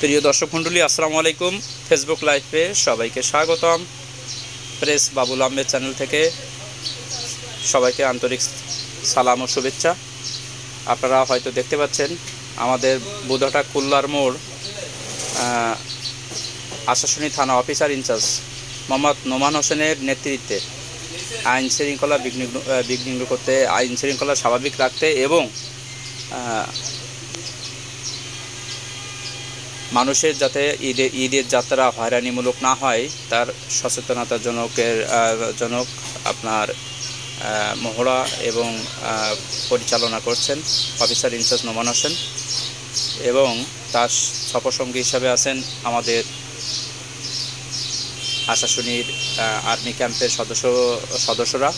প্রিয় দর্শক মণ্ডলী আসসালামু আলাইকুম। ফেসবুক লাইভে সবাইকে স্বাগতম। প্রেস বাবুল আহমেদ চ্যানেল থেকে সবাইকে আন্তরিক সালাম ও শুভেচ্ছা। আপনারা হয়তো দেখতে পাচ্ছেন আমাদের বুধটা কুল্লার মোড় আহ, আশাশুনি থানা অফিসার ইনচার্জ মোহাম্মদ নোমান হোসেনের নেতৃত্বে আইন শৃঙ্খলা বিঘ্ন আহ, করতে আইন শৃঙ্খলা স্বাভাবিক রাখতে এবং মানুষের যাতে ঈদে, ঈদের যাত্রা হয়রানিমূলক না হয়, তার সচেতনতা জনকের জনক আপনার মহড়া এবং পরিচালনা করছেন অফিসার ইনচার্জ নোমান হোসেন এবং তার সফরসঙ্গী হিসাবে আছেন আমাদের আশাশুনির আর্মি ক্যাম্পের সদস্য, সদস্যরা।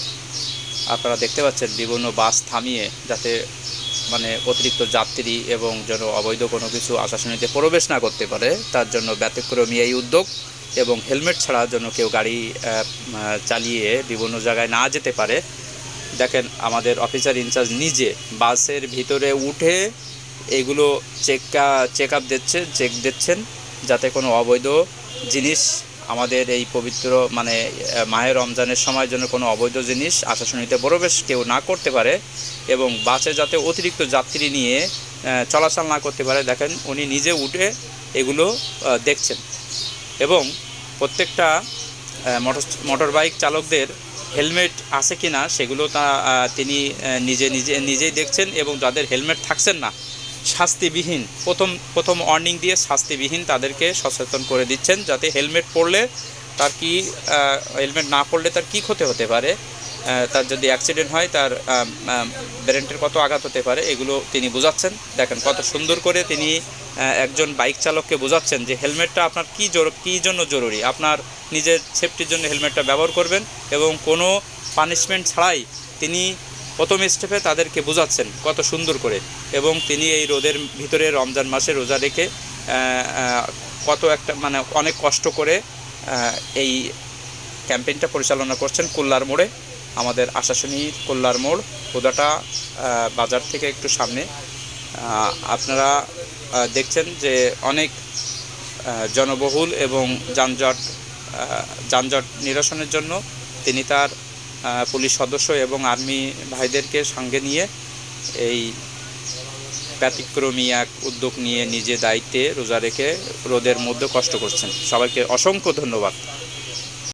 আপনারা দেখতে পাচ্ছেন বিভিন্ন বাস থামিয়ে যাতে মানে অতিরিক্ত যাত্রী এবং যেন অবৈধ কোনো কিছু আশাসনীতে প্রবেশ না করতে পারে, তার জন্য ব্যতিক্রমী এই উদ্যোগ এবং হেলমেট ছাড়া যেন কেউ গাড়ি চালিয়ে বিভিন্ন জায়গায় না যেতে পারে। দেখেন, আমাদের অফিসার ইনচার্জ নিজে বাসের ভিতরে উঠে এগুলো চেক চেক আপ দিচ্ছে চেক দিচ্ছেন যাতে কোনো অবৈধ জিনিস আমাদের এই পবিত্র মানে মায়ের রমজানের সময় জন্য কোনো অবৈধ জিনিস আশাশুনিতে প্রবেশ কেউ না করতে পারে। এবং বাসে যাতে অতিরিক্ত যাত্রী নিয়ে চলাচল না করতে পারে, দেখেন উনি নিজে উঠে এগুলো দেখছেন। এবং প্রত্যেকটা মোটর মোটর বাইক চালকদের হেলমেট আছে কি না সেগুলো তা তিনি নিজে নিজে, নিজেই দেখছেন এবং যাদের হেলমেট থাকছেন না, শাস্তিবিহীন, প্রথম প্রথম ওয়ার্নিং দিয়ে শাস্তিবিহীন তাদেরকে সচেতন করে দিচ্ছেন, যাতে হেলমেট পরলে তার কি হেলমেট না পরলে তার কি ক্ষতি হতে পারে তার যদি অ্যাক্সিডেন্ট হয়, তার ব্রেন্টের কত আঘাত হতে পারে, এগুলো তিনি বোঝাচ্ছেন। দেখেন কত সুন্দর করে তিনি একজন বাইক চালককে বোঝাচ্ছেন যে হেলমেটটা আপনার কী জোর কী জন্য জরুরি? আপনার নিজের সেফটির জন্য হেলমেটটা ব্যবহার করবেন এবং কোনো পানিশমেন্ট ছাড়াই তিনি প্রথম স্টেপে তাদেরকে বোঝাচ্ছেন কত সুন্দর করে। এবং তিনি এই রোদের ভিতরে রমজান মাসে রোজা রেখে কত একটা মানে অনেক কষ্ট করে এই ক্যাম্পেইনটা পরিচালনা করছেন কুল্লার মোড়ে। আমাদের আশাশুনির কুল্লার মোড় কোদাটা বাজার থেকে একটু সামনে। আপনারা দেখছেন যে অনেক জনবহুল এবং যানজট যানজট নিরসনের জন্য তিনি তার পুলিশ সদস্য এবং আর্মি ভাইদেরকে সঙ্গে নিয়ে এই ব্যতিক্রমী এক উদ্যোগ নিয়ে নিজে দায়িত্বে রোজা রেখে রোদের মধ্যে কষ্ট করছেন। সবাইকে অসংখ্য ধন্যবাদ।